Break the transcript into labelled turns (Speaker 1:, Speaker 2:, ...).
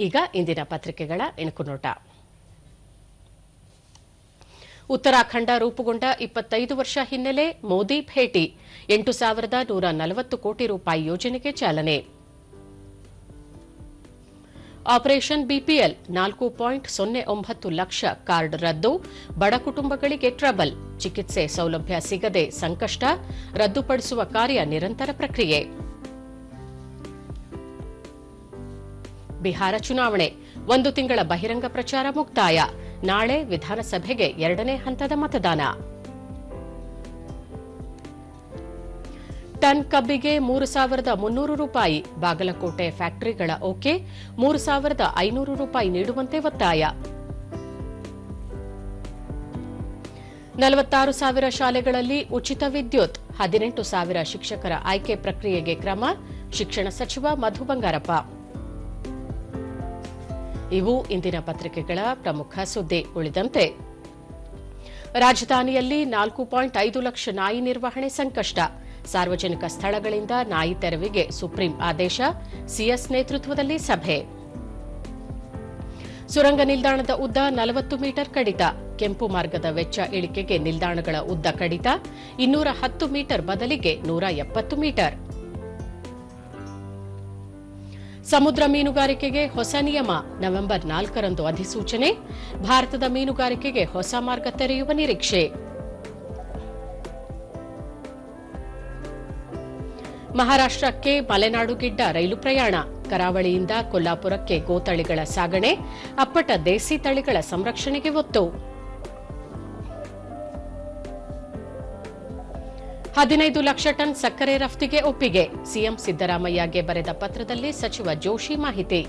Speaker 1: ಈಗ ಇಂದಿನ ಪತ್ರಿಕೆಗಳ ಇಣುಕು ನೋಟ. ಉತ್ತರಾಖಂಡ ರೂಪುಗೊಂಡ ಇಪ್ಪತ್ತೈದು ವರ್ಷ ಹಿನ್ನೆಲೆ ಮೋದಿ ಭೇಟಿ. ಎಂಟು ಸಾವಿರದ ನೂರ ನಲವತ್ತು ಕೋಟಿ ರೂಪಾಯಿ ಯೋಜನೆಗೆ ಚಾಲನೆ. ಆಪರೇಷನ್ ಬಿಪಿಎಲ್ ನಾಲ್ಕು ಪಾಯಿಂಟ್ ಸೊನ್ನೆ ಒಂಬತ್ತು ಲಕ್ಷ ಕಾರ್ಡ್ ರದ್ದು. ಬಡ ಕುಟುಂಬಗಳಿಗೆ ಟ್ರಬಲ್. ಚಿಕಿತ್ಸೆ ಸೌಲಭ್ಯ ಸಿಗದೆ ಸಂಕಷ್ಟ. ರದ್ದುಪಡಿಸುವ ಕಾರ್ಯ ನಿರಂತರ ಪ್ರಕ್ರಿಯೆ. ಬಿಹಾರ ಚುನಾವಣೆ. ಒಂದು ತಿಂಗಳ ಬಹಿರಂಗ ಪ್ರಚಾರ ಮುಕ್ತಾಯ. ನಾಳೆ ವಿಧಾನಸಭೆಗೆ ಎರಡನೇ ಹಂತದ ಮತದಾನ. ಟನ್ ಕಬ್ಬಿಗೆ ಮೂರು ಸಾವಿರದ ಮುನ್ನೂರು ರೂಪಾಯಿ, ಬಾಗಲಕೋಟೆ ಫ್ಯಾಕ್ಟರಿಗಳ ಓಕೆ, ಮೂರು ಸಾವಿರದ ಐನೂರು ರೂಪಾಯಿ ನೀಡುವಂತೆ ಒತ್ತಾಯ. ನಲವತ್ತಾರು ಸಾವಿರ ಶಾಲೆಗಳಲ್ಲಿ ಉಚಿತ ವಿದ್ಯುತ್, ಹದಿನೆಂಟು ಸಾವಿರ ಶಿಕ್ಷಕರ ಆಯ್ಕೆ ಪ್ರಕ್ರಿಯೆಗೆ ಕ್ರಮ, ಶಿಕ್ಷಣ ಸಚಿವ ಮಧು ಬಂಗಾರಪ್ಪ. ಇವು ಇಂದಿನ ಪತ್ರಿಕೆಗಳ ಪ್ರಮುಖ ಸುದ್ದಿ ಉಳಿದಂತೆ. ರಾಜಧಾನಿಯಲ್ಲಿ ನಾಲ್ಕು ಪಾಯಿಂಟ್ ಐದು ಲಕ್ಷ ನಾಯಿ ನಿರ್ವಹಣೆ ಸಂಕಷ್ಟ. ಸಾರ್ವಜನಿಕ ಸ್ಥಳಗಳಿಂದ ನಾಯಿ ತೆರವಿಗೆ ಸುಪ್ರೀಂ ಆದೇಶ, ಸಿಎಸ್ ನೇತೃತ್ವದಲ್ಲಿ ಸಭೆ. ಸುರಂಗ ನಿಲ್ದಾಣದ ಉದ್ದ ನಲವತ್ತು ಮೀಟರ್ ಕಡಿತ. ಕೆಂಪು ಮಾರ್ಗದ ವೆಚ್ಚ ಇಳಿಕೆಗೆ ನಿಲ್ದಾಣಗಳ ಉದ್ದ ಕಡಿತ. ಇನ್ನೂರ ಹತ್ತು ಮೀಟರ್ ಬದಲಿಗೆ ನೂರ ಎಪ್ಪತ್ತು ಮೀಟರ್. ಸಮುದ್ರ ಮೀನುಗಾರಿಕೆಗೆ ಹೊಸ ನಿಯಮ ನವೆಂಬರ್ ನಾಲ್ಕರಂದು ಅಧಿಸೂಚನೆ. ಭಾರತದ ಮೀನುಗಾರಿಕೆಗೆ ಹೊಸ ಮಾರ್ಗ ತೆರೆಯುವ ನಿರೀಕ್ಷೆ. ಮಹಾರಾಷ್ಟಕ್ಕೆ ಮಲೆನಾಡು ಗಿಡ್ಡ ರೈಲು ಪ್ರಯಾಣ. ಕರಾವಳಿಯಿಂದ ಕೊಲ್ಲಾಪುರಕ್ಕೆ ಗೋತಳಿಗಳ ಸಾಗಣೆ. ಅಪ್ಪಟ ದೇಸಿ ತಳಿಗಳ ಸಂರಕ್ಷಣೆಗೆ ಒತ್ತು. ಹದಿನೈದು ಲಕ್ಷ ಟನ್ ಸಕ್ಕರೆ ರಫ್ತಿಗೆ ಒಪ್ಪಿಗೆ. ಸಿಎಂ ಸಿದ್ದರಾಮಯ್ಯಗೆ ಬರೆದ ಪತ್ರದಲ್ಲಿ ಸಚಿವ ಜೋಶಿ ಮಾಹಿತಿ.